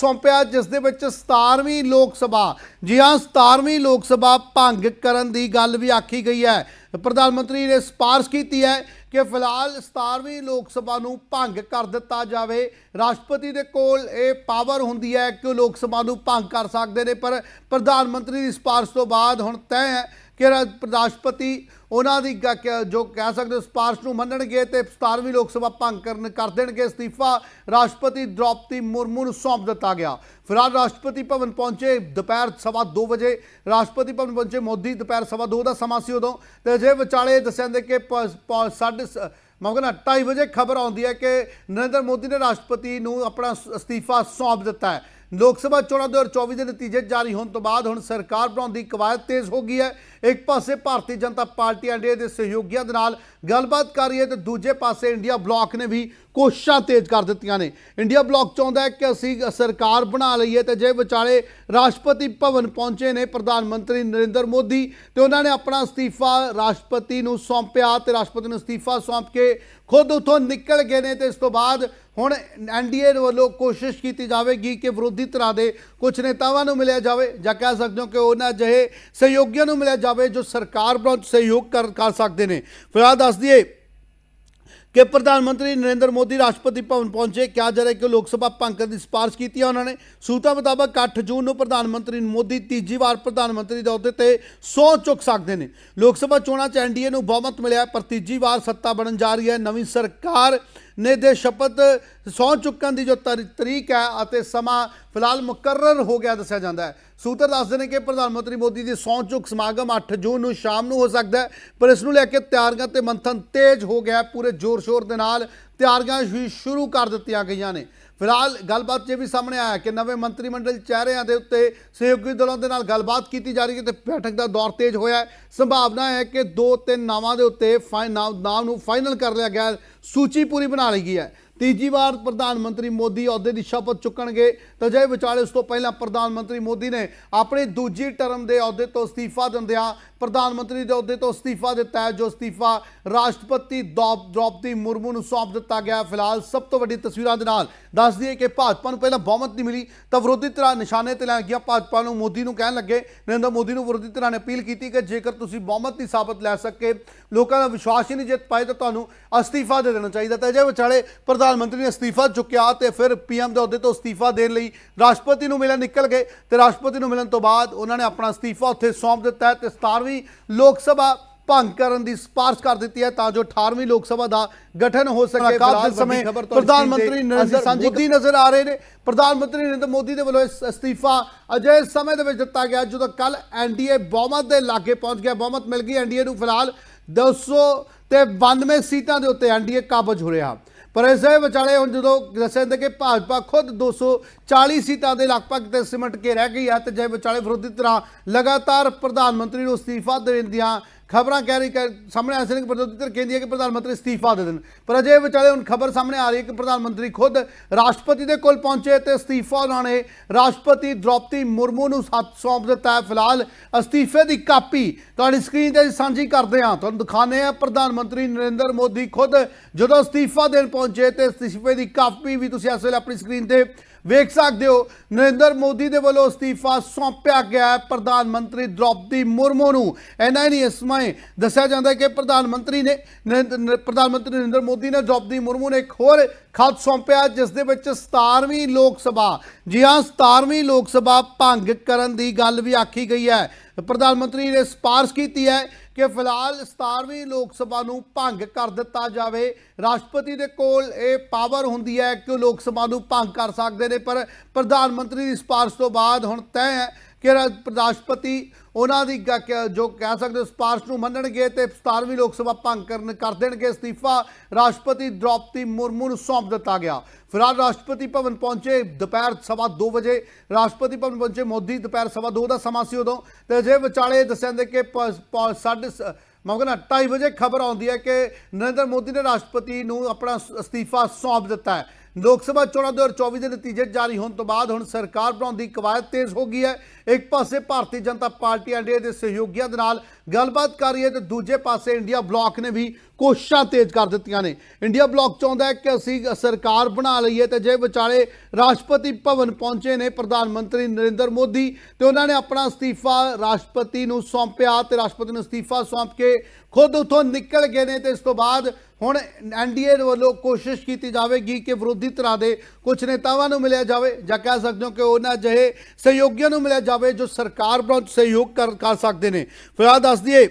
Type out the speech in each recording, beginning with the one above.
ਸੌਂਪਿਆ, ਜਿਸ ਦੇ ਵਿੱਚ 17ਵੀਂ ਲੋਕ ਸਭਾ। ਜੀ ਹਾਂ 17ਵੀਂ ਲੋਕ ਸਭਾ ਭੰਗ ਕਰਨ ਦੀ ਗੱਲ ਵੀ ਆਖੀ ਗਈ ਹੈ। ਪ੍ਰਧਾਨ ਮੰਤਰੀ ਨੇ ਸਪਾਰਸ਼ ਕੀਤੀ ਹੈ ਕਿ ਫਿਲਹਾਲ 17ਵੀਂ ਲੋਕ ਸਭਾ ਨੂੰ ਭੰਗ ਕਰ ਦਿੱਤਾ ਜਾਵੇ। ਰਾਸ਼ਟਰਪਤੀ ਦੇ ਕੋਲ ਇਹ ਪਾਵਰ ਹੁੰਦੀ ਹੈ ਕਿ ਉਹ ਲੋਕ ਸਭਾ ਨੂੰ ਭੰਗ ਕਰ ਸਕਦੇ ਨੇ, ਪਰ ਪ੍ਰਧਾਨ ਮੰਤਰੀ ਦੀ ਸਪਾਰਸ਼ ਤੋਂ ਬਾਅਦ ਹੁਣ ਤੈਅ ਹੈ ਕਿ ਰਾਸ਼ਟਰਪਤੀ ਉਹਨਾਂ ਦੀ ਗ- ਕ- ਜੋ ਕਹਿ ਸਕਦੇ ਹੋ ਸਪਾਰਸ਼ ਨੂੰ ਮੰਨਣਗੇ ਤੇ 17ਵੀਂ ਲੋਕ ਸਭਾ ਭੰਗ ਕਰਨ ਕਰ ਦੇਣਗੇ। ਅਸਤੀਫਾ ਰਾਸ਼ਟਰਪਤੀ ਦ੍ਰੋਪਦੀ ਮੁਰਮੂ ਨੂੰ ਸੌਂਪ ਦਿੱਤਾ ਗਿਆ। ਫਿਲਹਾਲ ਰਾਸ਼ਟਰਪਤੀ ਭਵਨ ਪਹੁੰਚੇ ਦੁਪਹਿਰ ਸਵਾ 2 ਵਜੇ। ਰਾਸ਼ਟਰਪਤੀ ਭਵਨ ਪਹੁੰਚੇ ਮੋਦੀ ਦੁਪਹਿਰ ਸਵਾ 2 ਦਾ ਸਮਾਂ ਸੀ ਉਦੋਂ। ਤੇ ਜੇ ਵਿਚਾਲੇ ਦੱਸਿਆ ਜਾਂਦੇ ਕਿ ਪ- ਪ- ਸਾਢੇ ਸ- ਮੈਂ ਕਹਿੰਦਾ 2:30 ਵਜੇ ਖਬਰ ਆਉਂਦੀ ਹੈ ਕਿ ਨਰਿੰਦਰ ਮੋਦੀ ਨੇ ਰਾਸ਼ਟਰਪਤੀ ਨੂੰ ਆਪਣਾ ਅਸਤੀਫਾ ਸੌਂਪ ਦਿੱਤਾ ਹੈ। ਲੋਕ ਸਭਾ ਚੋਣਾਂ 2024 ਦੇ ਨਤੀਜੇ ਜਾਰੀ ਹੋਣ ਤੋਂ ਬਾਅਦ ਹੁਣ ਸਰਕਾਰ ਬਣਾਉਣ ਦੀ ਕਵਾਇਦ ਤੇਜ਼ ਹੋ ਗਈ ਹੈ। ਇੱਕ ਪਾਸੇ ਭਾਰਤੀ ਜਨਤਾ ਪਾਰਟੀ ਐਨਡੀਏ ਦੇ ਸਹਿਯੋਗੀਆਂ ਦੇ ਨਾਲ ਗੱਲਬਾਤ ਕਰ ਰਹੀ ਹੈ ਤੇ ਦੂਜੇ ਪਾਸੇ ਇੰਡੀਆ ਬਲਾਕ ਨੇ ਵੀ ਕੋਸ਼ਿਸ਼ਾਂ ਤੇਜ਼ ਕਰ ਦਿੱਤੀਆਂ ਨੇ। ਇੰਡੀਆ ਬਲਾਕ ਚਾਹੁੰਦਾ ਹੈ ਕਿ ਅਸੀਂ ਸਰਕਾਰ ਬਣਾ ਲਈਏ ਤੇ ਜੇ ਵਿਚਾਲੇ ਰਾਸ਼ਟਰਪਤੀ ਭਵਨ ਪਹੁੰਚੇ ਨੇ ਪ੍ਰਧਾਨ ਮੰਤਰੀ ਨਰਿੰਦਰ ਮੋਦੀ ਤੇ ਉਹਨਾਂ ਨੇ ਆਪਣਾ ਅਸਤੀਫਾ ਰਾਸ਼ਟਰਪਤੀ ਨੂੰ ਸੌਂਪਿਆ ਤੇ ਰਾਸ਼ਟਰਪਤੀ ਨੂੰ ਅਸਤੀਫਾ ਸੌਂਪ ਕੇ ਖੁਦ ਉਥੋਂ ਨਿਕਲ ਗਏ ਨੇ ਤੇ ਇਸ ਤੋਂ ਬਾਅਦ ਹੁਣ ਐਨਡੀਏ ਵੱਲੋਂ ਕੋਸ਼ਿਸ਼ ਕੀਤੀ ਜਾਵੇਗੀ ਕਿ ਵਿਰੋਧੀ ਧਿਰਾਂ ਦੇ ਕੁਝ ਨੇਤਾਵਾਂ ਨੂੰ ਮਿਲਿਆ ਜਾਵੇ ਜਾਂ ਕਹਿ ਸਕਦੇ ਹੋ ਕਿ ਉਹਨਾਂ ਜਿਹੇ ਸਹਿਯੋਗੀਆਂ ਨੂੰ ਮਿਲਿਆ ਜਾਵੇ ਜੋ ਸਰਕਾਰ ਬਣਾਉਣ ਸਹਿਯੋਗ ਕਰ ਕਰ ਸਕਦੇ ਨੇ। ਫਿਲਹਾਲ ਦੱਸ ਦਈਏ ਕਿ ਪ੍ਰਧਾਨ ਮੰਤਰੀ ਨਰਿੰਦਰ ਮੋਦੀ ਰਾਸ਼ਟਰਪਤੀ ਭਵਨ ਪਹੁੰਚੇ। ਕਿਹਾ ਜਾ ਰਿਹਾ ਕਿ ਲੋਕ ਸਭਾ ਭੰਗ ਦੀ ਸਿਫਾਰਿਸ਼ ਕੀਤੀ ਹੈ ਉਹਨਾਂ ਨੇ। ਸੂਤਰਾਂ ਮੁਤਾਬਕ 8 ਜੂਨ ਨੂੰ ਪ੍ਰਧਾਨ ਮੰਤਰੀ ਮੋਦੀ ਤੀਜੀ ਵਾਰ ਪ੍ਰਧਾਨ ਮੰਤਰੀ ਦੇ ਅਹੁਦੇ ਤੇ ਸਹੁੰ ਚੁੱਕ ਸਕਦੇ ਨੇ। ਲੋਕ ਸਭਾ ਚੋਣਾਂ 'ਚ ਐਨਡੀਏ ਨੂੰ ਬਹੁਮਤ ਮਿਲਿਆ, ਪਰ ਤੀਜੀ ਵਾਰ ਸੱਤਾ ਬਣਨ ਜਾ ਰਹੀ ਹੈ। ਨਵੀਂ ਸਰਕਾਰ ਨੇ ਦੇ ਸ਼ਪਥ ਸਹੁੰ ਚੁੱਕਣ ਦੀ ਜੋ ਤਰੀ- ਤਰੀਕ ਹੈ ਅਤੇ ਸਮਾਂ ਫਿਲਹਾਲ ਮੁਕਰਰ ਹੋ ਗਿਆ ਦੱਸਿਆ ਜਾਂਦਾ ਹੈ। ਸੂਤਰ ਦੱਸਦੇ ਨੇ ਕਿ ਪ੍ਰਧਾਨ ਮੰਤਰੀ ਮੋਦੀ ਦੀ ਸਹੁੰ ਚੁੱਕ ਸਮਾਗਮ 8 ਜੂਨ ਨੂੰ ਸ਼ਾਮ ਨੂੰ ਹੋ ਸਕਦਾ ਹੈ, ਪਰ ਇਸ ਨੂੰ ਲੈ ਕੇ ਤਿਆਰੀਆਂ ਤੇ ਮੰਥਨ ਤੇਜ਼ ਹੋ ਗਿਆ ਪੂਰੇ ਜ਼ੋਰ-ਸ਼ੋਰ ਦੇ ਨਾਲ ਤਿਆਰੀਆਂ ਵੀ ਸ਼ੁਰੂ ਕਰ ਦਿੱਤੀਆਂ ਗਈਆਂ ਨੇ। ਫਿਲਹਾਲ ਗੱਲਬਾਤ 'ਚ ਇਹ ਵੀ ਸਾਹਮਣੇ ਆਇਆ ਕਿ ਨਵੇਂ ਮੰਤਰੀ ਮੰਡਲ ਚਿਹਰਿਆਂ ਦੇ ਉੱਤੇ ਸਹਿਯੋਗੀ ਦਲਾਂ ਦੇ ਨਾਲ ਗੱਲਬਾਤ ਕੀਤੀ ਜਾ ਰਹੀ ਹੈ ਤੇ ਬੈਠਕ ਦਾ ਦੌਰ ਤੇਜ਼ ਹੋਇਆ ਹੈ। ਸੰਭਾਵਨਾ ਹੈ ਕਿ ਦੋ ਤਿੰਨ ਨਾਵਾਂ ਦੇ ਉੱਤੇ ਫਾਈ- ਨਾਮ ਨੂੰ ਫਾਈਨਲ ਕਰ ਲਿਆ ਗਿਆ ਸੂਚੀ ਪੂਰੀ ਬਣਾ ਲਈ ਗਈ ਹੈ। ਤੀਜੀ ਵਾਰ ਪ੍ਰਧਾਨ ਮੰਤਰੀ ਮੋਦੀ ਅਹੁਦੇ ਦੀ ਸ਼ਪਥ ਚੁੱਕਣਗੇ। ਤਾਂ ਜੇ ਵਿਚਾਲੇ ਉਸ ਤੋਂ ਪਹਿਲਾਂ ਪ੍ਰਧਾਨ ਮੰਤਰੀ ਮੋਦੀ ਨੇ ਆਪਣੇ ਦੂਜੀ ਟਰਮ ਦੇ ਅਹੁਦੇ ਤੋਂ ਅਸਤੀਫਾ ਦਿੰਦਿਆਂ ਪ੍ਰਧਾਨ ਮੰਤਰੀ ਦੇ ਅਹੁਦੇ ਤੋਂ ਅਸਤੀਫਾ ਦਿੱਤਾ ਹੈ, ਜੋ ਅਸਤੀਫਾ ਰਾਸ਼ਟਰਪਤੀ ਦੌਪ ਦ੍ਰੋਪਦੀ ਮੁਰਮੂ ਨੂੰ ਸੌਂਪ ਦਿੱਤਾ ਗਿਆ ਫਿਲਹਾਲ ਸਭ ਤੋਂ ਵੱਡੀ ਤਸਵੀਰਾਂ ਦੇ ਨਾਲ ਦੱਸ ਦਈਏ ਕਿ ਭਾਜਪਾ ਨੂੰ ਪਹਿਲਾਂ ਬਹੁਮਤ ਨਹੀਂ ਮਿਲੀ, ਤਾਂ ਵਿਰੋਧੀ ਧਿਰਾਂ ਨਿਸ਼ਾਨੇ ਤੇ ਲੈ ਗਿਆ ਭਾਜਪਾ ਨੂੰ ਮੋਦੀ ਨੂੰ ਕਹਿਣ ਲੱਗੇ, ਨਰਿੰਦਰ ਮੋਦੀ ਨੂੰ ਵਿਰੋਧੀ ਧਿਰਾਂ ਨੇ ਅਪੀਲ ਕੀਤੀ ਕਿ ਜੇਕਰ ਤੁਸੀਂ ਬਹੁਮਤ ਦੀ ਸਾਬਤ ਲੈ ਸਕੇ, ਲੋਕਾਂ ਦਾ ਵਿਸ਼ਵਾਸ ਹੀ ਨਹੀਂ ਜਿੱਤ ਪਾਏ, ਤਾਂ ਤੁਹਾਨੂੰ ਅਸਤੀਫਾ ਦੇ ਦੇਣਾ ਚਾਹੀਦਾ ਤਾਂ ਜੇ ਵਿਚਾਲੇ ਪ੍ਰਧਾਨ ਮੰਤਰੀ ਨੇ ਅਸਤੀਫਾ ਚੁੱਕਿਆ ਤੇ ਫਿਰ ਪੀਐਮ ਦੇ ਅਹੁਦੇ ਤੋਂ ਅਸਤੀਫਾ ਦੇਣ ਲਈ ਰਾਸ਼ਟਰਪਤੀ ਨੂੰ ਮਿਲਣ ਨਿਕਲ ਗਏ ਤੇ ਰਾਸ਼ਟਰਪਤੀ ਨੂੰ ਮਿਲਣ ਤੋਂ ਬਾਅਦ ਉਹਨਾਂ ਨੇ ਆਪਣਾ ਅਸਤੀਫਾ ਉੱਥੇ ਸੌਂਪ ਦਿੱਤਾ ਤੇ 17ਵੀਂ ਲੋਕ ਸਭਾ ਭੰਗ ਕਰਨ ਦੀ ਸਿਫਾਰਿਸ਼ ਕਰ ਦਿੱਤੀ ਹੈ ਤਾਂ ਜੋ 18ਵੀਂ ਲੋਕ ਸਭਾ ਦਾ ਗਠਨ ਹੋ ਸਕੇ। ਫਿਲਹਾਲ ਸਮੇਂ ਪ੍ਰਧਾਨ ਮੰਤਰੀ ਨਰਿੰਦਰ ਮੋਦੀ ਨਜ਼ਰ ਆ ਰਹੇ ਨੇ। ਪ੍ਰਧਾਨ ਮੰਤਰੀ ਨਰਿੰਦਰ ਮੋਦੀ ਦੇ ਵੱਲੋਂ ਅਸਤੀਫਾ ਅਜੇ ਸਮੇਂ ਦੇ ਵਿੱਚ ਦਿੱਤਾ ਗਿਆ ਜਦੋਂ ਕੱਲ ਐਨਡੀਏ ਬਹੁਮਤ ਦੇ ਲਾਗੇ ਪਹੁੰਚ ਗਿਆ। ਬਹੁਮਤ ਮਿਲ ਗਈ ਐਨਡੀਏ ਨੂੰ। ਫਿਲਹਾਲ 200 ਤੇ 92 ਸੀਟਾਂ ਦੇ ਉੱਤੇ ਐਨਡੀਏ ਕਾਬਜ ਹੋ ਰਿਹਾ। ਪਰ ਇਸ ਵਿਚਾਲੇ ਹੁਣ ਜਦੋਂ ਦੱਸਿਆ ਜਾਂਦਾ ਕਿ ਭਾਜਪਾ ਖੁਦ 240 ਸੀਟਾਂ ਦੇ ਲਗਭਗ ਤੇ ਸਿਮਟ ਕੇ ਰਹਿ ਗਈ ਹੈ ਤੇ ਜੇ ਵਿਚਾਲੇ ਵਿਰੋਧੀ ਧਿਰਾਂ ਲਗਾਤਾਰ ਪ੍ਰਧਾਨ ਮੰਤਰੀ ਨੂੰ ਅਸਤੀਫਾ ਦੇਣ ਦੀਆਂ ਖਬਰਾਂ ਕਹਿ ਰਹੀ ਸਾਹਮਣੇ ਆ ਸੀ ਕਿ ਵਿਰੋਧੀ ਕਹਿੰਦੀ ਹੈ ਕਿ ਪ੍ਰਧਾਨ ਮੰਤਰੀ ਅਸਤੀਫਾ ਦੇ ਦੇਣ। ਪਰ ਅਜੇ ਵਿਚਾਲੇ ਹੁਣ ਖਬਰ ਸਾਹਮਣੇ ਆ ਰਹੀ ਹੈ ਕਿ ਪ੍ਰਧਾਨ ਮੰਤਰੀ ਖੁਦ ਰਾਸ਼ਟਰਪਤੀ ਦੇ ਕੋਲ ਪਹੁੰਚੇ ਤੇ ਅਸਤੀਫਾ ਉਹਨਾਂ ਨੇ ਰਾਸ਼ਟਰਪਤੀ ਦ੍ਰੋਪਦੀ ਮੁਰਮੂ ਨੂੰ ਸੱਤ ਸੌਂਪ ਦਿੱਤਾ ਹੈ। ਫਿਲਹਾਲ ਅਸਤੀਫੇ ਦੀ ਕਾਪੀ ਤੁਹਾਡੀ ਸਕਰੀਨ ਤੇ ਸਾਂਝੀ ਕਰਦੇ ਹਾਂ। ਤੁਹਾਨੂੰ ਦਿਖਾਣੇ ਆ ਪ੍ਰਧਾਨ ਮੰਤਰੀ ਨਰਿੰਦਰ ਮੋਦੀ ਖੁਦ ਜਦੋਂ ਅਸਤੀਫਾ ਦੇਣ ਪਹੁੰਚੇ ਤੇ ਅਸਤੀਫੇ ਦੀ ਕਾਪੀ ਵੀ ਤੁਸੀਂ ਇਸ ਵੇਲੇ ਆਪਣੀ ਸਕਰੀਨ ਤੇ ਵੇਖ ਸਕਦੇ ਹੋ, ਨਰਿੰਦਰ ਮੋਦੀ ਦੇ ਵੱਲੋਂ ਅਸਤੀਫਾ ਸੌਂਪਿਆ ਗਿਆ ਹੈ ਪ੍ਰਧਾਨ ਮੰਤਰੀ ਦ੍ਰੋਪਦੀ ਮੁਰਮੂ ਨੂੰ। ਐਨਾ ਹੀ ਨਹੀਂ, ਇਸ ਸਮੇਂ ਦੱਸਿਆ ਜਾਂਦਾ ਹੈ ਕਿ ਪ੍ਰਧਾਨ ਮੰਤਰੀ ਨੇ ਨਰਿੰਦਰ- ਪ੍ਰਧਾਨ ਮੰਤਰੀ ਨਰਿੰਦਰ ਮੋਦੀ ਨੇ ਦ੍ਰੋਪਦੀ ਮੁਰਮੂ ਨੇ ਇੱਕ ਹੋਰ ਖਤ ਸੌਂਪਿਆ, ਜਿਸ ਦੇ ਵਿੱਚ 17ਵੀਂ ਲੋਕ ਸਭਾ, ਜੀ ਹਾਂ 17ਵੀਂ ਲੋਕ ਸਭਾ ਭੰਗ ਕਰਨ ਦੀ ਗੱਲ ਵੀ ਆਖੀ ਗਈ ਹੈ। ਪ੍ਰਧਾਨ ਮੰਤਰੀ ਨੇ ਸਪਾਰਸ਼ ਕੀਤੀ ਹੈ ਕਿ ਫਿਲਹਾਲ 17ਵੀਂ ਲੋਕ ਸਭਾ ਨੂੰ ਭੰਗ ਕਰ ਦਿੱਤਾ ਜਾਵੇ। ਰਾਸ਼ਟਰਪਤੀ ਦੇ ਕੋਲ ਇਹ ਪਾਵਰ ਹੁੰਦੀ ਹੈ ਕਿ ਉਹ ਲੋਕ ਸਭਾ ਨੂੰ ਭੰਗ ਕਰ ਸਕਦੇ ਨੇ, ਪਰ ਪ੍ਰਧਾਨ ਮੰਤਰੀ ਦੀ ਸਪਾਰਸ਼ ਤੋਂ ਬਾਅਦ ਹੁਣ ਤੈਅ ਹੈ ਕਿ ਰਾ- ਰਾਸ਼ਟਰਪਤੀ ਉਹਨਾਂ ਦੀ ਗ- ਕ- ਜੋ ਕਹਿ ਸਕਦੇ ਹੋ ਸਪਾਰਸ਼ ਨੂੰ ਮੰਨਣਗੇ ਤੇ 17ਵੀਂ ਲੋਕ ਸਭਾ ਭੰਗ ਕਰਨ ਕਰ ਦੇਣਗੇ, ਅਸਤੀਫਾ ਰਾਸ਼ਟਰਪਤੀ ਦ੍ਰੋਪਦੀ ਮੁਰਮੂ ਨੂੰ ਸੌਂਪ ਦਿੱਤਾ ਗਿਆ। ਫਿਲਹਾਲ ਰਾਸ਼ਟਰਪਤੀ ਭਵਨ ਪਹੁੰਚੇ ਦੁਪਹਿਰ ਸਵਾ 2 ਵਜੇ। ਰਾਸ਼ਟਰਪਤੀ ਭਵਨ ਪਹੁੰਚੇ ਮੋਦੀ ਦੁਪਹਿਰ ਸਵਾ 2 ਦਾ ਸਮਾਂ ਸੀ ਉਦੋਂ। ਤੇ ਜੇ ਵਿਚਾਲੇ ਦੱਸਿਆ ਜਾਂਦਾ ਕਿ ਪ- ਪ- ਸਾਢੇ ਸ- ਮੈਂ ਕਹਿੰਦਾ 2:30 ਵਜੇ ਖਬਰ ਆਉਂਦੀ ਹੈ ਕਿ ਨਰਿੰਦਰ ਮੋਦੀ ਨੇ ਰਾਸ਼ਟਰਪਤੀ ਨੂੰ ਆਪਣਾ ਅਸਤੀਫਾ ਸੌਂਪ ਦਿੱਤਾ ਹੈ। ਲੋਕ ਸਭਾ ਚੋਣਾਂ 2024 ਦੇ ਨਤੀਜੇ ਜਾਰੀ ਹੋਣ ਤੋਂ ਬਾਅਦ ਹੁਣ ਸਰਕਾਰ ਬਣਾਉਣ ਦੀ ਕਵਾਇਦ ਤੇਜ਼ ਹੋ ਗਈ ਹੈ। ਇੱਕ ਪਾਸੇ ਭਾਰਤੀ ਜਨਤਾ ਪਾਰਟੀ ਐਨਡੀਏ ਦੇ ਸਹਿਯੋਗੀਆਂ ਦੇ ਨਾਲ ਗੱਲਬਾਤ ਕਰ ਰਹੀ ਹੈ ਤੇ ਦੂਜੇ ਪਾਸੇ ਇੰਡੀਆ ਬਲਾਕ ਨੇ ਵੀ ਕੋਸ਼ਿਸ਼ਾਂ ਤੇਜ਼ ਕਰ ਦਿੱਤੀਆਂ ਨੇ। ਇੰਡੀਆ ਬਲਾਕ ਚਾਹੁੰਦਾ ਹੈ ਕਿ ਅਸੀਂ ਸਰਕਾਰ ਬਣਾ ਲਈਏ ਤੇ ਜੇ ਵਿਚਾਲੇ ਰਾਸ਼ਟਰਪਤੀ ਭਵਨ ਪਹੁੰਚੇ ਨੇ ਪ੍ਰਧਾਨ ਮੰਤਰੀ ਨਰਿੰਦਰ ਮੋਦੀ ਤੇ ਉਹਨਾਂ ਨੇ ਆਪਣਾ ਅਸਤੀਫਾ ਰਾਸ਼ਟਰਪਤੀ ਨੂੰ ਸੌਂਪਿਆ ਤੇ ਰਾਸ਼ਟਰਪਤੀ ਨੂੰ ਅਸਤੀਫਾ ਸੌਂਪ ਕੇ ਖੁਦ ਉਥੋਂ ਨਿਕਲ ਗਏ ਨੇ ਤੇ ਇਸ ਤੋਂ ਬਾਅਦ ਹੁਣ ਐਨਡੀਏ ਵੱਲੋਂ ਕੋਸ਼ਿਸ਼ ਕੀਤੀ ਜਾਵੇਗੀ ਕਿ ਵਿਰੋਧੀ ਧਿਰਾਂ ਦੇ ਕੁਝ ਨੇਤਾਵਾਂ ਨੂੰ ਮਿਲਿਆ ਜਾਵੇ ਜਾਂ ਕਹਿ ਸਕਦੇ ਹੋ ਕਿ ਉਹਨਾਂ ਜਿਹੇ ਸਹਿਯੋਗੀਆਂ ਨੂੰ ਮਿਲਿਆ ਜਾਵੇ ਜੋ ਸਰਕਾਰ ਬਣਾਉਣ 'ਚ ਸਹਿਯੋਗ ਕਰ ਕਰ ਸਕਦੇ ਨੇ। ਫਿਲਹਾਲ ਦੱਸ ਦਈਏ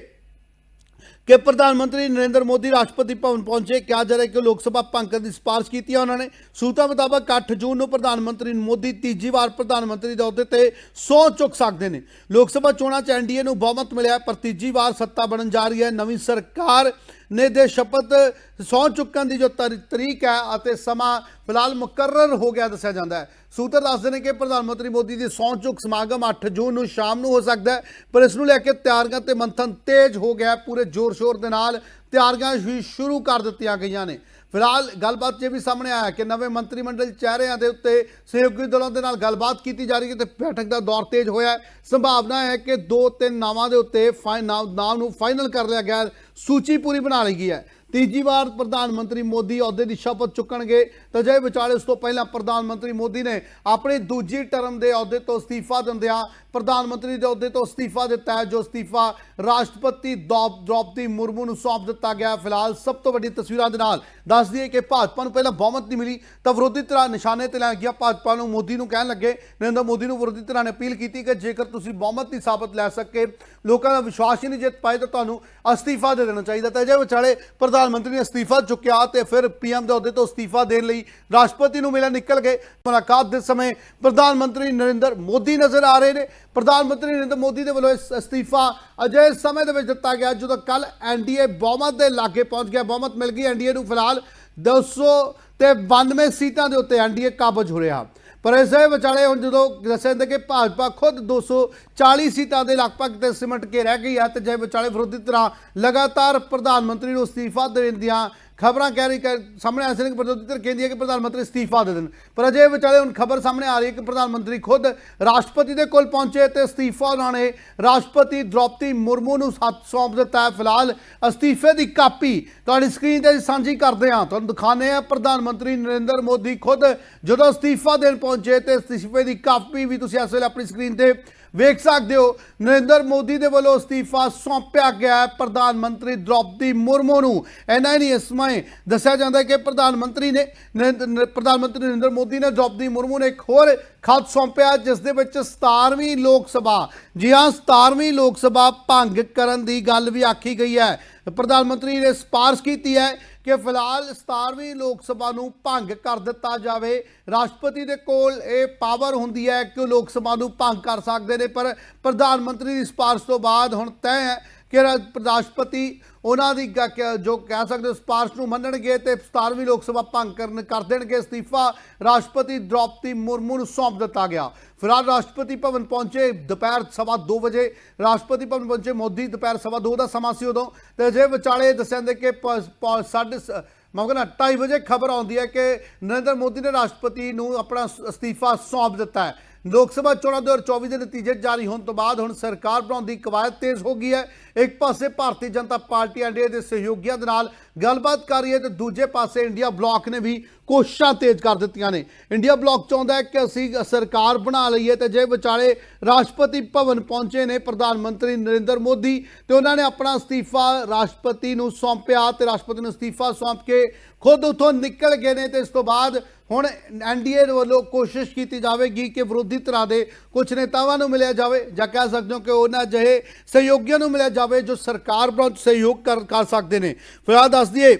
ਕਿ ਪ੍ਰਧਾਨ ਮੰਤਰੀ ਨਰਿੰਦਰ ਮੋਦੀ ਰਾਸ਼ਟਰਪਤੀ ਭਵਨ ਪਹੁੰਚੇ। ਕਿਹਾ ਜਾ ਰਿਹਾ ਕਿ ਲੋਕ ਸਭਾ ਭੰਗ ਕਰਨ ਦੀ ਸਿਫਾਰਿਸ਼ ਕੀਤੀ ਹੈ ਉਹਨਾਂ ਨੇ। ਸੂਤਰਾਂ ਮੁਤਾਬਕ 8 ਜੂਨ ਨੂੰ ਪ੍ਰਧਾਨ ਮੰਤਰੀ ਮੋਦੀ ਤੀਜੀ ਵਾਰ ਪ੍ਰਧਾਨ ਮੰਤਰੀ ਦੇ ਅਹੁਦੇ ਤੇ ਸਹੁੰ ਚੁੱਕ ਸਕਦੇ ਨੇ। ਲੋਕ ਸਭਾ ਚੋਣਾਂ 'ਚ ਐਨਡੀਏ ਨੂੰ ਬਹੁਮਤ ਮਿਲਿਆ ਹੈ, ਪਰ ਤੀਜੀ ਵਾਰ ਸੱਤਾ ਬਣਨ ਜਾ ਰਹੀ ਹੈ। ਨਵੀਂ ਸਰਕਾਰ ਨੇ ਦੇ ਸ਼ਪਥ ਸਹੁੰ ਚੁੱਕਣ ਦੀ ਜੋ ਤਰੀ- ਤਰੀਕ ਹੈ ਅਤੇ ਸਮਾਂ ਫਿਲਹਾਲ ਮੁਕਰਰ ਹੋ ਗਿਆ ਦੱਸਿਆ ਜਾਂਦਾ ਹੈ। ਸੂਤਰ ਦੱਸਦੇ ਨੇ ਕਿ ਪ੍ਰਧਾਨ ਮੰਤਰੀ ਮੋਦੀ ਦੀ ਸਹੁੰ ਚੁੱਕ ਸਮਾਗਮ 8 ਜੂਨ ਨੂੰ ਸ਼ਾਮ ਨੂੰ ਹੋ ਸਕਦਾ ਹੈ, ਪਰ ਇਸ ਨੂੰ ਲੈ ਕੇ ਤਿਆਰੀਆਂ ਤੇ ਮੰਥਨ ਤੇਜ਼ ਹੋ ਗਿਆ ਪੂਰੇ ਜ਼ੋਰ ਸ਼ੋਰ ਦੇ ਨਾਲ ਤਿਆਰੀਆਂ ਵੀ ਸ਼ੁਰੂ ਕਰ ਦਿੱਤੀਆਂ ਗਈਆਂ ਨੇ। ਫਿਲਹਾਲ ਗੱਲਬਾਤ 'ਚ ਇਹ ਵੀ ਸਾਹਮਣੇ ਆਇਆ ਕਿ ਨਵੇਂ ਮੰਤਰੀ ਮੰਡਲ ਚਿਹਰਿਆਂ ਦੇ ਉੱਤੇ ਸਹਿਯੋਗੀ ਦਲਾਂ ਦੇ ਨਾਲ ਗੱਲਬਾਤ ਕੀਤੀ ਜਾ ਰਹੀ ਹੈ ਤੇ ਬੈਠਕ ਦਾ ਦੌਰ ਤੇਜ਼ ਹੋਇਆ ਹੈ। ਸੰਭਾਵਨਾ ਹੈ ਕਿ ਦੋ ਤਿੰਨ ਨਾਵਾਂ ਦੇ ਉੱਤੇ ਫਾਈ- ਨਾਮ ਨੂੰ ਫਾਈਨਲ ਕਰ ਲਿਆ ਗਿਆ ਸੂਚੀ ਪੂਰੀ ਬਣਾ ਲਈ ਗਈ ਹੈ। ਤੀਜੀ ਵਾਰ ਪ੍ਰਧਾਨ ਮੰਤਰੀ ਮੋਦੀ ਅਹੁਦੇ ਦੀ ਸ਼ਪਥ ਚੁੱਕਣਗੇ। ਤਾਂ ਜੇ ਵਿਚਾਲੇ ਉਸ ਤੋਂ ਪਹਿਲਾਂ ਪ੍ਰਧਾਨ ਮੰਤਰੀ ਮੋਦੀ ਨੇ ਆਪਣੀ ਦੂਜੀ ਟਰਮ ਦੇ ਅਹੁਦੇ ਤੋਂ ਅਸਤੀਫਾ ਦਿੰਦਿਆਂ ਪ੍ਰਧਾਨ ਮੰਤਰੀ ਦੇ ਅਹੁਦੇ ਤੋਂ ਅਸਤੀਫਾ ਦਿੱਤਾ ਹੈ, ਜੋ ਅਸਤੀਫਾ ਰਾਸ਼ਟਰਪਤੀ ਦੌਪ ਦ੍ਰੌਪਦੀ ਮੁਰਮੂ ਨੂੰ ਸੌਂਪ ਦਿੱਤਾ ਗਿਆ ਫਿਲਹਾਲ ਸਭ ਤੋਂ ਵੱਡੀ ਤਸਵੀਰਾਂ ਦੇ ਨਾਲ ਦੱਸ ਦਈਏ ਕਿ ਭਾਜਪਾ ਨੂੰ ਪਹਿਲਾਂ ਬਹੁਮਤ ਨਹੀਂ ਮਿਲੀ, ਤਾਂ ਵਿਰੋਧੀ ਧਿਰਾਂ ਨਿਸ਼ਾਨੇ ਤੇ ਲੈ ਗਿਆ। ਭਾਜਪਾ ਨੂੰ ਮੋਦੀ ਨੂੰ ਕਹਿਣ ਲੱਗੇ, ਨਰਿੰਦਰ ਮੋਦੀ ਨੂੰ ਵਿਰੋਧੀ ਧਿਰਾਂ ਨੇ ਅਪੀਲ ਕੀਤੀ ਕਿ ਜੇਕਰ ਤੁਸੀਂ ਬਹੁਮਤ ਨਹੀਂ ਸਾਬਤ ਲੈ ਸਕੇ, ਲੋਕਾਂ ਦਾ ਵਿਸ਼ਵਾਸ ਹੀ ਨਹੀਂ ਜਿੱਤ ਪਾਏ, ਤਾਂ ਤੁਹਾਨੂੰ ਅਸਤੀਫਾ ਦੇ ਦੇਣਾ ਚਾਹੀਦਾ। ਤਾਂ ਜੇ ਵਿਚਾਲੇ ਪ੍ਰਧਾਨ ਮੰਤਰੀ ਨੇ ਅਸਤੀਫਾ ਚੁੱਕਿਆ ਤੇ ਫਿਰ ਪੀਐਮ ਦੇ ਅਹੁਦੇ ਤੋਂ ਅਸਤੀਫਾ ਦੇਣ ਲਈ ਰਾਸ਼ਟਰਪਤੀ ਨੂੰ ਮਿਲਣ ਨਿਕਲ ਗਏ। ਮੁਲਾਕਾਤ ਦੇ ਸਮੇਂ ਪ੍ਰਧਾਨ ਮੰਤਰੀ ਨਰਿੰਦਰ ਮੋਦੀ ਨਜ਼ਰ ਆ ਰਹੇ ਨੇ। ਪ੍ਰਧਾਨ ਮੰਤਰੀ ਨਰਿੰਦਰ ਮੋਦੀ ਦੇ ਵੱਲੋਂ ਇਸ ਅਸਤੀਫਾ ਅਜੇ ਸਮੇਂ ਦੇ ਵਿੱਚ ਦਿੱਤਾ ਗਿਆ ਜਦੋਂ ਕੱਲ ਐਨਡੀਏ ਬਹੁਮਤ ਦੇ ਲਾਗੇ ਪਹੁੰਚ ਗਿਆ। ਬਹੁਮਤ ਮਿਲ ਗਈ ਐਨਡੀਏ ਨੂੰ। ਫਿਲਹਾਲ 200 ਤੇ 92 ਸੀਟਾਂ ਦੇ ਉੱਤੇ ਐਨਡੀਏ ਕਾਬਜ ਹੋ ਰਿਹਾ। ਪਰ ਇਸੇ ਵਿਚਾਲੇ ਹੁਣ ਜਦੋਂ ਦੱਸਿਆ ਜਾਂਦਾ ਕਿ ਭਾਜਪਾ ਖੁਦ 240 ਸੀਟਾਂ ਦੇ ਲਗਭਗ ਤੇ ਸਿਮਟ ਕੇ ਰਹਿ ਗਈ ਹੈ ਤੇ ਜੇ ਵਿਚਾਲੇ ਵਿਰੋਧੀ ਤਰ੍ਹਾਂ ਲਗਾਤਾਰ ਪ੍ਰਧਾਨ ਮੰਤਰੀ ਨੂੰ ਅਸਤੀਫਾ ਦੇਣ ਦੀਆਂ ਖਬਰਾਂ ਕਹਿ ਰਹੀ ਸਾਹਮਣੇ ਆ ਸੀ ਕਿ ਵਿਰੋਧੀ ਧਿਰ ਕਹਿੰਦੀ ਹੈ ਕਿ ਪ੍ਰਧਾਨ ਮੰਤਰੀ ਅਸਤੀਫਾ ਦੇ ਦੇਣ। ਪਰ ਅਜੇ ਵਿਚਾਲੇ ਹੁਣ ਖਬਰ ਸਾਹਮਣੇ ਆ ਰਹੀ ਹੈ ਕਿ ਪ੍ਰਧਾਨ ਮੰਤਰੀ ਖੁਦ ਰਾਸ਼ਟਰਪਤੀ ਦੇ ਕੋਲ ਪਹੁੰਚੇ ਤੇ ਅਸਤੀਫਾ ਉਹਨਾਂ ਨੇ ਰਾਸ਼ਟਰਪਤੀ ਦ੍ਰੋਪਦੀ ਮੁਰਮੂ ਨੂੰ ਸੱਤ ਸੌਂਪ ਦਿੱਤਾ ਹੈ। ਫਿਲਹਾਲ ਅਸਤੀਫੇ ਦੀ ਕਾਪੀ ਤੁਹਾਡੀ ਸਕਰੀਨ ਤੇ ਸਾਂਝੀ ਕਰਦੇ ਹਾਂ। ਤੁਹਾਨੂੰ ਦਿਖਾਣੇ ਆ ਪ੍ਰਧਾਨ ਮੰਤਰੀ ਨਰਿੰਦਰ ਮੋਦੀ ਖੁਦ ਜਦੋਂ ਅਸਤੀਫਾ ਦੇਣ ਪਹੁੰਚੇ ਤੇ ਅਸਤੀਫੇ ਦੀ ਕਾਪੀ ਵੀ ਤੁਸੀਂ ਇਸ ਵੇਲੇ ਆਪਣੀ ਸਕਰੀਨ ਤੇ ਵੇਖ ਸਕਦੇ ਹੋ, ਨਰਿੰਦਰ ਮੋਦੀ ਦੇ ਵੱਲੋਂ ਅਸਤੀਫਾ ਸੌਂਪਿਆ ਗਿਆ ਹੈ ਪ੍ਰਧਾਨ ਮੰਤਰੀ ਦ੍ਰੋਪਦੀ ਮੁਰਮੂ ਨੂੰ। ਐਨਾ ਹੀ ਨਹੀਂ, ਇਸ ਸਮੇਂ ਦੱਸਿਆ ਜਾਂਦਾ ਹੈ ਕਿ ਪ੍ਰਧਾਨ ਮੰਤਰੀ ਨੇ ਨਰਿੰਦਰ- ਪ੍ਰਧਾਨ ਮੰਤਰੀ ਨਰਿੰਦਰ ਮੋਦੀ ਨੇ ਦ੍ਰੋਪਦੀ ਮੁਰਮੂ ਨੇ ਇੱਕ ਹੋਰ ਖਤ ਸੌਂਪਿਆ, ਜਿਸ ਦੇ ਵਿੱਚ 17ਵੀਂ ਲੋਕ ਸਭਾ, ਜੀ ਹਾਂ 17ਵੀਂ ਲੋਕ ਸਭਾ ਭੰਗ ਕਰਨ ਦੀ ਗੱਲ ਵੀ ਆਖੀ ਗਈ ਹੈ। ਪ੍ਰਧਾਨ ਮੰਤਰੀ ਨੇ ਸਪਾਰਸ਼ ਕੀਤੀ ਹੈ ਕਿ ਫਿਲਹਾਲ 17ਵੀਂ ਲੋਕ ਸਭਾ ਨੂੰ ਭੰਗ ਕਰ ਦਿੱਤਾ ਜਾਵੇ। ਰਾਸ਼ਟਰਪਤੀ ਦੇ ਕੋਲ ਇਹ ਪਾਵਰ ਹੁੰਦੀ ਹੈ ਕਿ ਉਹ ਲੋਕ ਸਭਾ ਨੂੰ ਭੰਗ ਕਰ ਸਕਦੇ ਨੇ, ਪਰ ਪ੍ਰਧਾਨ ਮੰਤਰੀ ਦੀ ਸਪਾਰਸ਼ ਤੋਂ ਬਾਅਦ ਹੁਣ ਤੈਅ ਹੈ ਕਿ ਰਾਸ਼ਟਰਪਤੀ ਉਹਨਾਂ ਦੀ ਗ- ਕ- ਜੋ ਕਹਿ ਸਕਦੇ ਹੋ ਸਪਾਰਸ਼ ਨੂੰ ਮੰਨਣਗੇ ਤੇ 17ਵੀਂ ਲੋਕ ਸਭਾ ਭੰਗ ਕਰਨ ਕਰ ਦੇਣਗੇ। ਅਸਤੀਫਾ ਰਾਸ਼ਟਰਪਤੀ ਦ੍ਰੌਪਦੀ ਮੁਰਮੂ ਨੂੰ ਸੌਂਪ ਦਿੱਤਾ ਗਿਆ। ਫਿਲਹਾਲ ਰਾਸ਼ਟਰਪਤੀ ਭਵਨ ਪਹੁੰਚੇ ਦੁਪਹਿਰ ਸਵਾ 2 ਵਜੇ। ਰਾਸ਼ਟਰਪਤੀ ਭਵਨ ਪਹੁੰਚੇ ਮੋਦੀ ਦੁਪਹਿਰ ਸਵਾ 2 ਦਾ ਸਮਾਂ ਸੀ ਉਦੋਂ। ਤੇ ਜੇ ਵਿਚਾਲੇ ਦੱਸਿਆ ਜਾਂਦਾ ਕਿ ਪ- ਪ- ਸਾਢੇ ਸ- ਮੈਂ ਕਹਿੰਦਾ 2:30 ਵਜੇ ਖਬਰ ਆਉਂਦੀ ਹੈ ਕਿ ਨਰਿੰਦਰ ਮੋਦੀ ਨੇ ਰਾਸ਼ਟਰਪਤੀ ਨੂੰ ਆਪਣਾ ਅਸਤੀਫਾ ਸੌਂਪ ਦਿੱਤਾ ਹੈ। ਲੋਕ ਸਭਾ ਚੋਣਾਂ 2024 ਦੇ ਨਤੀਜੇ ਜਾਰੀ ਹੋਣ ਤੋਂ ਬਾਅਦ ਹੁਣ ਸਰਕਾਰ ਬਣਾਉਣ ਦੀ ਕਵਾਇਦ ਤੇਜ਼ ਹੋ ਗਈ ਹੈ। ਇੱਕ ਪਾਸੇ ਭਾਰਤੀ ਜਨਤਾ ਪਾਰਟੀ ਐਨਡੀਏ ਦੇ ਸਹਿਯੋਗੀਆਂ ਦੇ ਨਾਲ ਗੱਲਬਾਤ ਕਰ ਰਹੀ ਹੈ ਤੇ ਦੂਜੇ ਪਾਸੇ ਇੰਡੀਆ ਬਲਾਕ ਨੇ ਵੀ ਕੋਸ਼ਿਸ਼ਾਂ ਤੇਜ਼ ਕਰ ਦਿੱਤੀਆਂ ਨੇ। ਇੰਡੀਆ ਬਲਾਕ ਚਾਹੁੰਦਾ ਹੈ ਕਿ ਅਸੀਂ ਸਰਕਾਰ ਬਣਾ ਲਈਏ ਤੇ ਜੇ ਵਿਚਾਲੇ ਰਾਸ਼ਟਰਪਤੀ ਭਵਨ ਪਹੁੰਚੇ ਨੇ ਪ੍ਰਧਾਨ ਮੰਤਰੀ ਨਰਿੰਦਰ ਮੋਦੀ ਤੇ ਉਹਨਾਂ ਨੇ ਆਪਣਾ ਅਸਤੀਫਾ ਰਾਸ਼ਟਰਪਤੀ ਨੂੰ ਸੌਂਪਿਆ ਤੇ ਰਾਸ਼ਟਰਪਤੀ ਨੂੰ ਅਸਤੀਫਾ ਸੌਂਪ ਕੇ ਖੁਦ ਉਥੋਂ ਨਿਕਲ ਗਏ ਨੇ ਤੇ ਇਸ ਤੋਂ ਬਾਅਦ ਹੁਣ ਐਨਡੀਏ ਵੱਲੋਂ ਕੋਸ਼ਿਸ਼ ਕੀਤੀ ਜਾਵੇਗੀ ਕਿ ਵਿਰੋਧੀ ਧਿਰਾਂ ਦੇ ਕੁਝ ਨੇਤਾਵਾਂ ਨੂੰ ਮਿਲਿਆ ਜਾਵੇ ਜਾਂ ਕਹਿ ਸਕਦੇ ਹੋ ਕਿ ਉਹਨਾਂ ਜਿਹੇ ਸਹਿਯੋਗੀਆਂ ਨੂੰ ਮਿਲਿਆ ਜਾਵੇ ਜੋ ਸਰਕਾਰ ਬਣਾਉਣ 'ਚ ਸਹਿਯੋਗ ਕਰ ਕਰ ਸਕਦੇ ਨੇ। ਫਿਲਹਾਲ ਦੱਸ ਦਈਏ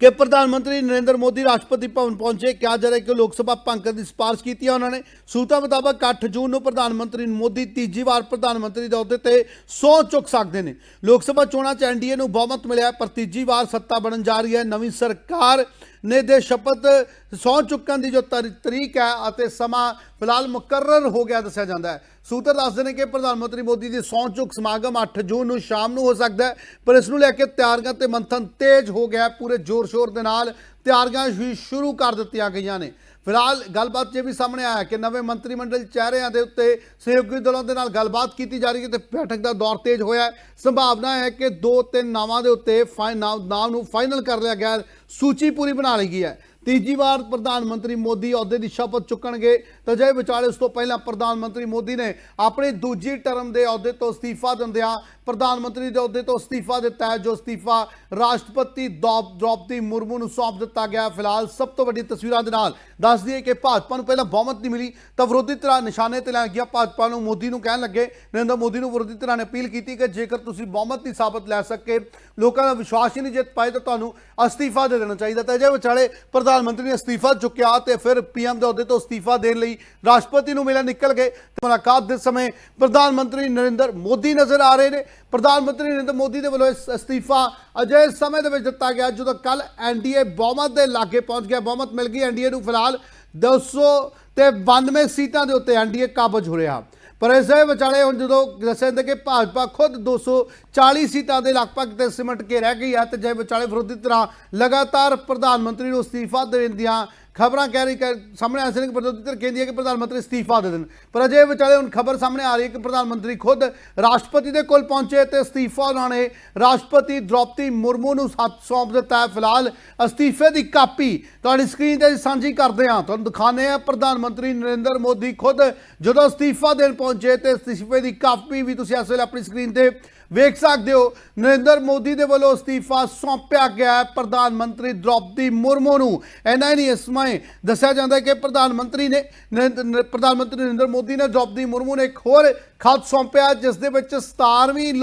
ਕਿ ਪ੍ਰਧਾਨ ਮੰਤਰੀ ਨਰਿੰਦਰ ਮੋਦੀ ਰਾਸ਼ਟਰਪਤੀ ਭਵਨ ਪਹੁੰਚੇ। ਕਿਹਾ ਜਾ ਰਿਹਾ ਕਿ ਲੋਕ ਸਭਾ ਭੰਗ ਕਰਨ ਦੀ ਸਿਫਾਰਿਸ਼ ਕੀਤੀ ਹੈ ਉਹਨਾਂ ਨੇ। ਸੂਤਰਾਂ ਮੁਤਾਬਕ 8 ਜੂਨ ਨੂੰ ਪ੍ਰਧਾਨ ਮੰਤਰੀ ਮੋਦੀ ਤੀਜੀ ਵਾਰ ਪ੍ਰਧਾਨ ਮੰਤਰੀ ਦੇ ਅਹੁਦੇ ਤੇ ਸਹੁੰ ਚੁੱਕ ਸਕਦੇ ਨੇ। ਲੋਕ ਸਭਾ ਚੋਣਾਂ 'ਚ ਐਨਡੀਏ ਨੂੰ ਬਹੁਮਤ ਮਿਲਿਆ ਹੈ, ਪਰ ਤੀਜੀ ਵਾਰ ਸੱਤਾ ਬਣਨ ਜਾ ਰਹੀ ਹੈ। ਨਵੀਂ ਸਰਕਾਰ ਨੇ ਦੇ ਸ਼ਪਥ ਸਹੁੰ ਚੁੱਕਣ ਦੀ ਜੋ ਤਰੀ- ਤਰੀਕ ਹੈ ਅਤੇ ਸਮਾਂ ਫਿਲਹਾਲ ਮੁਕਰਰ ਹੋ ਗਿਆ ਦੱਸਿਆ ਜਾਂਦਾ ਹੈ। ਸੂਤਰ ਦੱਸਦੇ ਨੇ ਕਿ ਪ੍ਰਧਾਨ ਮੰਤਰੀ ਮੋਦੀ ਦੀ ਸਹੁੰ ਚੁੱਕ ਸਮਾਗਮ 8 ਜੂਨ ਨੂੰ ਸ਼ਾਮ ਨੂੰ ਹੋ ਸਕਦਾ ਹੈ, ਪਰ ਇਸ ਨੂੰ ਲੈ ਕੇ ਤਿਆਰੀਆਂ ਤੇ ਮੰਥਨ ਤੇਜ਼ ਹੋ ਗਿਆ ਪੂਰੇ ਜ਼ੋਰ ਸ਼ੋਰ ਦੇ ਨਾਲ ਤਿਆਰੀਆਂ ਵੀ ਸ਼ੁਰੂ ਕਰ ਦਿੱਤੀਆਂ ਗਈਆਂ ਨੇ। ਫਿਲਹਾਲ ਗੱਲਬਾਤ 'ਚ ਇਹ ਵੀ ਸਾਹਮਣੇ ਆਇਆ ਕਿ ਨਵੇਂ ਮੰਤਰੀ ਮੰਡਲ ਚਿਹਰਿਆਂ ਦੇ ਉੱਤੇ ਸਹਿਯੋਗੀ ਦਲਾਂ ਦੇ ਨਾਲ ਗੱਲਬਾਤ ਕੀਤੀ ਜਾ ਰਹੀ ਹੈ ਤੇ ਬੈਠਕ ਦਾ ਦੌਰ ਤੇਜ਼ ਹੋਇਆ ਹੈ। ਸੰਭਾਵਨਾ ਹੈ ਕਿ ਦੋ ਤਿੰਨ ਨਾਵਾਂ ਦੇ ਉੱਤੇ ਫਾਈ- ਨਾਮ ਨੂੰ ਫਾਈਨਲ ਕਰ ਲਿਆ ਗਿਆ ਸੂਚੀ ਪੂਰੀ ਬਣਾ ਲਈ ਗਈ ਹੈ। ਤੀਜੀ ਵਾਰ ਪ੍ਰਧਾਨ ਮੰਤਰੀ ਮੋਦੀ ਅਹੁਦੇ ਦੀ ਸ਼ਪਥ ਚੁੱਕਣਗੇ। ਤਾਂ ਜੇ ਵਿਚਾਲੇ ਉਸ ਤੋਂ ਪਹਿਲਾਂ ਪ੍ਰਧਾਨ ਮੰਤਰੀ ਮੋਦੀ ਨੇ ਆਪਣੀ ਦੂਜੀ ਟਰਮ ਦੇ ਅਹੁਦੇ ਤੋਂ ਅਸਤੀਫਾ ਦਿੰਦਿਆਂ ਪ੍ਰਧਾਨ ਮੰਤਰੀ ਦੇ ਅਹੁਦੇ ਤੋਂ ਅਸਤੀਫਾ ਦਿੱਤਾ ਹੈ, ਜੋ ਅਸਤੀਫਾ ਰਾਸ਼ਟਰਪਤੀ ਦੌਪ ਦ੍ਰੌਪਦੀ ਮੁਰਮੂ ਨੂੰ ਸੌਂਪ ਦਿੱਤਾ ਗਿਆ ਫਿਲਹਾਲ ਸਭ ਤੋਂ ਵੱਡੀ ਤਸਵੀਰਾਂ ਦੇ ਨਾਲ ਦੱਸ ਦਈਏ ਕਿ ਭਾਜਪਾ ਨੂੰ ਪਹਿਲਾਂ ਬਹੁਮਤ ਨਹੀਂ ਮਿਲੀ, ਤਾਂ ਵਿਰੋਧੀ ਧਿਰਾਂ ਨਿਸ਼ਾਨੇ ਤੇ ਲੈ ਗਿਆ। ਭਾਜਪਾ ਨੂੰ ਮੋਦੀ ਨੂੰ ਕਹਿਣ ਲੱਗੇ, ਨਰਿੰਦਰ ਮੋਦੀ ਨੂੰ ਵਿਰੋਧੀ ਧਿਰਾਂ ਨੇ ਅਪੀਲ ਕੀਤੀ ਕਿ ਜੇਕਰ ਤੁਸੀਂ ਬਹੁਮਤ ਨਹੀਂ ਸਾਬਤ ਲੈ ਸਕੇ, ਲੋਕਾਂ ਦਾ ਵਿਸ਼ਵਾਸ ਹੀ ਨਹੀਂ ਜਿੱਤ ਪਾਏ, ਤਾਂ ਤੁਹਾਨੂੰ ਅਸਤੀਫਾ ਦੇ ਦੇਣਾ ਚਾਹੀਦਾ। ਤਾਂ ਜੇ ਵਿਚਾਲੇ ਪ੍ਰਧਾਨ ਮੰਤਰੀ ਨੇ ਅਸਤੀਫਾ ਚੁੱਕਿਆ ਤੇ ਫਿਰ ਪੀਐਮ ਦੇ ਅਹੁਦੇ ਤੋਂ ਅਸਤੀਫਾ ਦੇਣ ਲਈ ਰਾਸ਼ਟਰਪਤੀ ਨੂੰ ਮਿਲਣ ਨਿਕਲ ਗਏ। ਤੇ ਮੁਲਾਕਾਤ ਦੇ ਸਮੇਂ ਪ੍ਰਧਾਨ ਮੰਤਰੀ ਨਰਿੰਦਰ ਮੋਦੀ ਨਜ਼ਰ ਆ ਰਹੇ ਨੇ। ਪ੍ਰਧਾਨ ਮੰਤਰੀ ਨਰਿੰਦਰ ਮੋਦੀ ਦੇ ਵੱਲੋਂ ਇਸ ਅਸਤੀਫਾ ਅਜੇ ਸਮੇਂ ਦੇ ਵਿੱਚ ਦਿੱਤਾ ਗਿਆ ਜਦੋਂ ਕੱਲ ਐਨਡੀਏ ਬਹੁਮਤ ਦੇ ਲਾਗੇ ਪਹੁੰਚ ਗਿਆ। ਬਹੁਮਤ ਮਿਲ ਗਈ ਐਨਡੀਏ ਨੂੰ ਫਿਲਹਾਲ 200 ਤੇ 92 ਸੀਟਾਂ ਦੇ ਉੱਤੇ ਐਨਡੀਏ ਕਾਬਜ ਹੋ ਰਿਹਾ। ਪਰ ਇਸੇ ਵਿਚਾਲੇ ਹੁਣ ਜਦੋਂ ਦੱਸਿਆ ਜਾਂਦਾ ਕਿ ਭਾਜਪਾ ਖੁਦ 240 ਸੀਟਾਂ ਦੇ ਲਗਭਗ ਤੇ ਸਿਮਟ ਕੇ ਰਹਿ ਗਈ ਹੈ ਤੇ ਜੇ ਵਿਚਾਲੇ ਵਿਰੋਧੀ ਤਰ੍ਹਾਂ ਲਗਾਤਾਰ ਪ੍ਰਧਾਨ ਮੰਤਰੀ ਨੂੰ ਅਸਤੀਫਾ ਦੇਣ ਦੀਆਂ ਖਬਰਾਂ ਕਹਿ ਰਹੀ ਕਿ ਸਾਹਮਣੇ ਆ ਸੀ ਕਿ ਕਹਿੰਦੀ ਹੈ ਕਿ ਪ੍ਰਧਾਨ ਮੰਤਰੀ ਅਸਤੀਫਾ ਦੇ ਦੇਣ। ਪਰ ਅਜੇ ਵਿਚਾਲੇ ਹੁਣ ਖਬਰ ਸਾਹਮਣੇ ਆ ਰਹੀ ਹੈ ਕਿ ਪ੍ਰਧਾਨ ਮੰਤਰੀ ਖੁਦ ਰਾਸ਼ਟਰਪਤੀ ਦੇ ਕੋਲ ਪਹੁੰਚੇ ਤੇ ਅਸਤੀਫਾ ਉਹਨਾਂ ਨੇ ਰਾਸ਼ਟਰਪਤੀ ਦ੍ਰੋਪਦੀ ਮੁਰਮੂ ਨੂੰ ਸੱਤ ਸੌਂਪ ਦਿੱਤਾ ਹੈ। ਫਿਲਹਾਲ ਅਸਤੀਫੇ ਦੀ ਕਾਪੀ ਤੁਹਾਡੀ ਸਕਰੀਨ ਤੇ ਸਾਂਝੀ ਕਰਦੇ ਹਾਂ। ਤੁਹਾਨੂੰ ਦਿਖਾਉਂਦੇ ਹਾਂ ਪ੍ਰਧਾਨ ਮੰਤਰੀ ਨਰਿੰਦਰ ਮੋਦੀ ਖੁਦ ਜਦੋਂ ਅਸਤੀਫਾ ਦੇਣ ਪਹੁੰਚੇ ਤੇ ਅਸਤੀਫੇ ਦੀ ਕਾਪੀ ਵੀ ਤੁਸੀਂ ਇਸ ਵੇਲੇ ਆਪਣੀ ਸਕਰੀਨ ਤੇ ਵੇਖ ਸਕਦੇ ਹੋ, ਨਰਿੰਦਰ ਮੋਦੀ ਦੇ ਵੱਲੋਂ ਅਸਤੀਫਾ ਸੌਂਪਿਆ ਗਿਆ ਹੈ ਪ੍ਰਧਾਨ ਮੰਤਰੀ ਦ੍ਰੋਪਦੀ ਮੁਰਮੂ ਨੂੰ। ਐਨਾ ਹੀ ਨਹੀਂ, ਇਸ ਸਮੇਂ ਦੱਸਿਆ ਜਾਂਦਾ ਹੈ ਕਿ ਪ੍ਰਧਾਨ ਮੰਤਰੀ ਨੇ ਨਰਿੰਦਰ- ਪ੍ਰਧਾਨ ਮੰਤਰੀ ਨਰਿੰਦਰ ਮੋਦੀ ਨੇ ਦ੍ਰੋਪਦੀ ਮੁਰਮੂ ਨੇ ਇੱਕ ਹੋਰ ਖਤ ਸੌਂਪਿਆ, ਜਿਸ ਦੇ ਵਿੱਚ 17ਵੀਂ